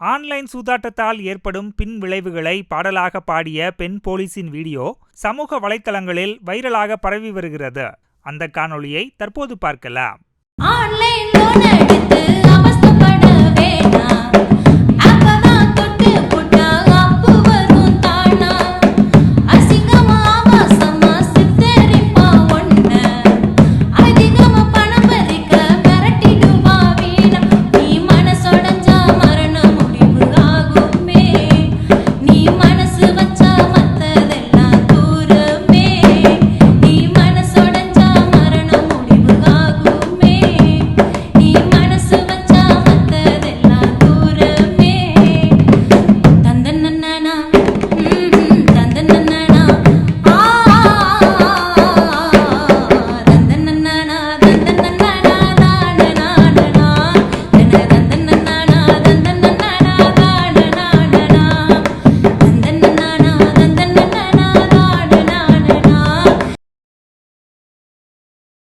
Online சூதாட்டத்தால் ஏற்படும் பின் விளைவுகளை பாடலாக பாடிய பெண் போலீசின் வீடியோ சமூக வலைத்தளங்களில் வைரலாக பரவி வருகிறது. அந்த காணொளியை தற்போது பார்க்கலாம். ஆன்லைன்